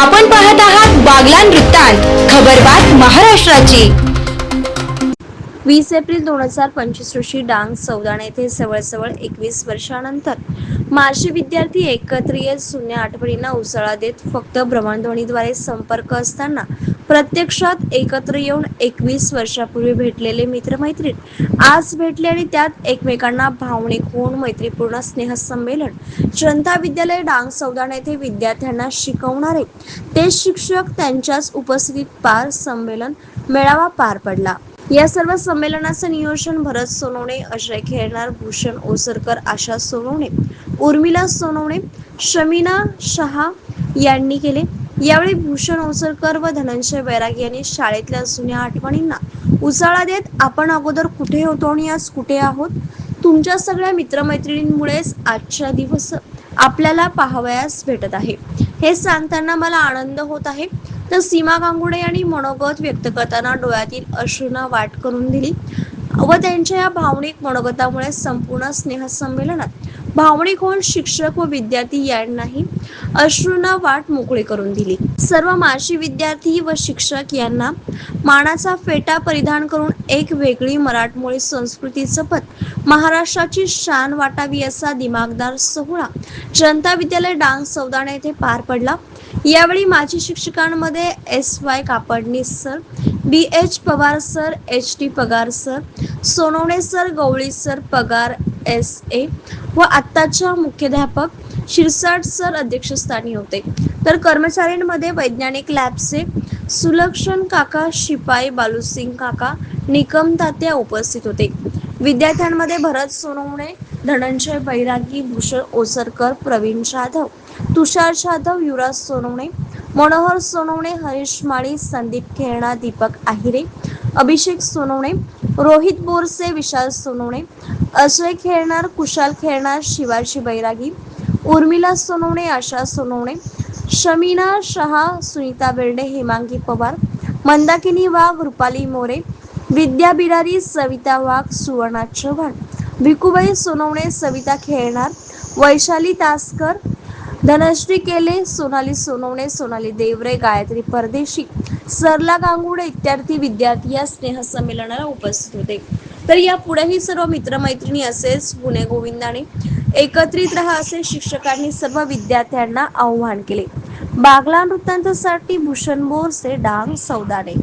आपण पाहत आहात बागलान वृत्तांत खबरबात महाराष्ट्राची. वीस एप्रिल दोन हजार पंचवीस रोजी डांग सौदाण येथे जवळजवळ एकवीस वर्षानंतर माजी विद्यार्थी एकत्र येत जुन्या आठवणींना उसळा देत फक्त भ्रमणध्वनीद्वारे संपर्क असताना प्रत्यक्षात एकत्र येऊन एकवीस वर्षापूर्वी भेटलेले मित्रमैत्रीण आज भेटले आणि त्यात एकमेकांना भावनिक होऊन मैत्रीपूर्ण स्नेहसंमेलन. जनता विद्यालय डांग सौदान येथे विद्यार्थ्यांना शिकवणारे. ते शिक्षक त्यांच्याच उपस्थितीत पार संमेलन मेळावा पार पडला. या सर्व संमेलनाचं नियोजन भरत सोनवणे अजय खेळणार भूषण ओसरकर आशा सोनवणे उर्मिला सोनवणे शमीना शहा यांनी केले. यावेळी भूषण ओसरकर व धनंजय बैराग यांनी शाळेतल्या जुन्या आठवणींना उजाळा देत आपण अगोदर कुठे होतो आणि आज कुठे आहोत? तुमच्या सगळ्या मित्रमैत्रिणींमुळेच आजच्या दिवस आपल्याला पाहावयास भेटत आहे. हे सांगताना मला आनंद होत आहे. तर सीमा गांगुडे यांनी मनोगत व्यक्त करताना डोळ्यातील अश्रूंना वाट करून दिली व त्यांच्या या भावनिक मनोगतामुळे संपूर्ण स्नेहसंमेलनात भावनिक होऊन शिक्षक व विद्यार्थी यांनाही अश्रूंना वाट मोकळी करून दिली. सर्व माशी विद्यार्थी व शिक्षक यांना मानाचा फेटा परिधान करून एक वेगळी मराठमोळी संस्कृती जपत महाराष्ट्राची शान वाटावी असा दिमागदार सोहळा जनता विद्यालय डान्स सौदाणे येथे पार पडला. यावेळी माजी शिक्षकांमध्ये S Y Kapadni sir B H Pawar sir H T Pagar sir Sonawane sir Gawali sir Pagar S A व आत्ताच्या मुख्याध्यापक शिरसाट सर अध्यक्षस्थानी होते. तर कर्मचाऱ्यांमध्ये वैज्ञानिक लॅबचे सुलक्षण काका शिपाई बालूसिंग काका निकम तात्या उपस्थित होते. विद्यार्थ्यांमध्ये भरत सोनवणे धनंजय बैरागी भूषण ओसरकर प्रवीण जाधव तुषार जाधव युवराज सोनवणे मनोहर सोनवणे हरीश माळी संदीप खेळणा दीपक आहिरे अभिषेक सोनवणे रोहित बोरसे विशाल सोनवणे अजय खेळणार कुशाल खेळणार शिवाजी बैरागी उर्मिला सोनवणे आशा सोनवणे शमीना शहा सुनीता बेर्डे हेमांगी पवार मंदाकिनी वाघ रुपाली मोरे विद्या बिरारी सविता वाघ सुवर्णा चव्हाण भिकुबाई सोनवणे सविता खेळणार वैशाली तासकर धनश्री केले सोनाली सोनवणे सोनाली देवरे गायत्री परदेशी सरला गांगुडे इत्यादी विद्यार्थी या स्नेहसंमेलनाला उपस्थित होते. तर या पुढेही सर्व मित्रमैत्रिणी असेच पुणे गोविंदाने एकत्रित राहा असे शिक्षकांनी सर्व विद्यार्थ्यांना आव्हान केले. बागला नृत्यांसाठी भूषण बोरसे डांग सौदाने